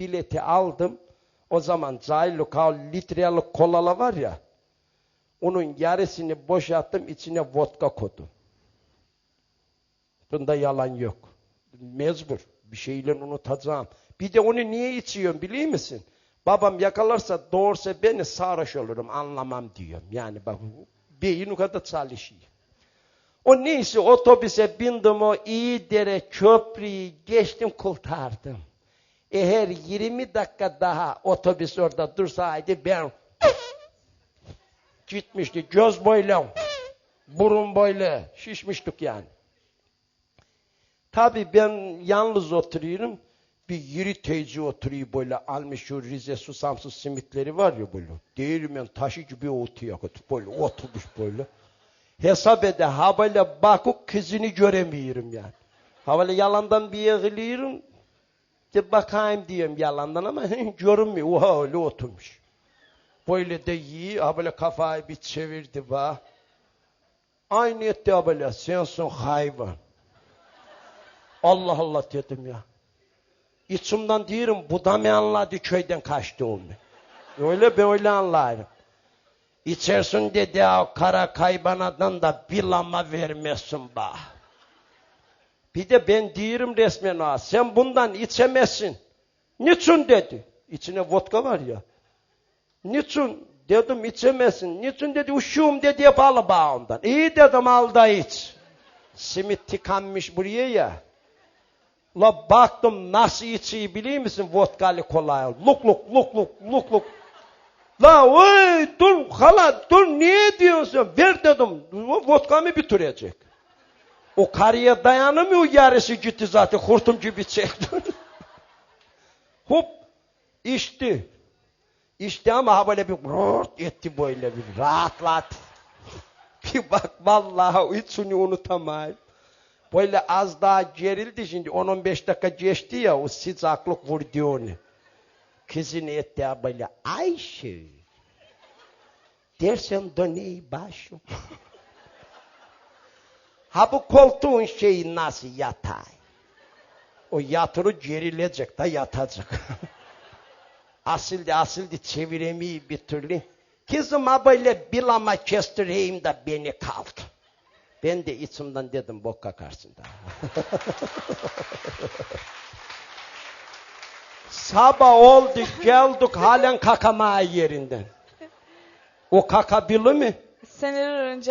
bileti aldım. O zaman Zaylu Kavli litrelik kolala var ya. Onun yarısını boşalttım içine vodka koydum. Bunda yalan yok. Mecbur. Bir şeyle unutacağım. Bir de onu niye içiyorum biliyor musun? Babam yakalarsa doğursa beni sarhoş olurum anlamam diyorum. Yani bak beyin o kadar çalışıyor. O neyse otobüse bindim o iyi dere köprüyü geçtim kurtardım. Eğer 20 dakika daha otobüs orada dursaydı ben gitmişti. Göz boyla, burun boyla şişmiştik yani. Tabii ben yalnız oturuyorum. Bir yürü teyze oturuyor böyle almış şu Rize susamsız simitleri var ya böyle. Değirmen taşı gibi oturuyor. Böyle oturmuş böyle. Hesap ede ha böyle bakıp kızını göremiyorum yani. Ha böyle yalandan bir yığılıyorum. De bakayım diyorum yalandan ama görünmüyor. Oha öyle oturmuş. Böyle de iyi. Ha böyle kafayı bir çevirdi bak. Aynı etti ha böyle. Sensin hayvan. Allah Allah dedim ya. İçimden diyorum bu da mı anladı köyden kaçtığımı? Öyle böyle anlarım. İçersin dedi o kara kaybanadan da bir lama vermesin ba. Bir de ben diyorum resmen ha sen bundan içemezsin. Niçin dedi. İçine vodka var ya. Niçin? Dedim içemezsin. Niçin dedi uşuğum dedi hep al ba ondan. İyi dedim al da iç. Simit tıkanmış buraya ya. La baktım nasıl içiyi biliyor musun vodkalı kolay. Luk luk luk luk luk luk. La oy dur hala dur niye diyorsun? Ver dedim. Vodkamı bitirecek. O karıya dayanamıyor yarısı gitti zaten. Kurtum gibi çekti. Hop içti. İçti ama ha böyle bir rort etti böyle bir rahatlat. Bir bak vallahi içini unutamayım. Böyle az daha gerildi şimdi 10-15 dakika geçti ya o sıcaklık vurdu onu. Kızın etti ya böyle Ayşe. Dersen döney başım. ha bu koltuğun şeyi nasıl yatay? O yatırı gerilecek de yatacak. asildi asildi çeviremeyi bir türlü. Kızım ha böyle bilama kestireyim de beni kaldı. Ben de içimden dedim boka karşısında. Sabah oldu geldik halen kakamaya yerinden. O kakabili mi? Seneler önce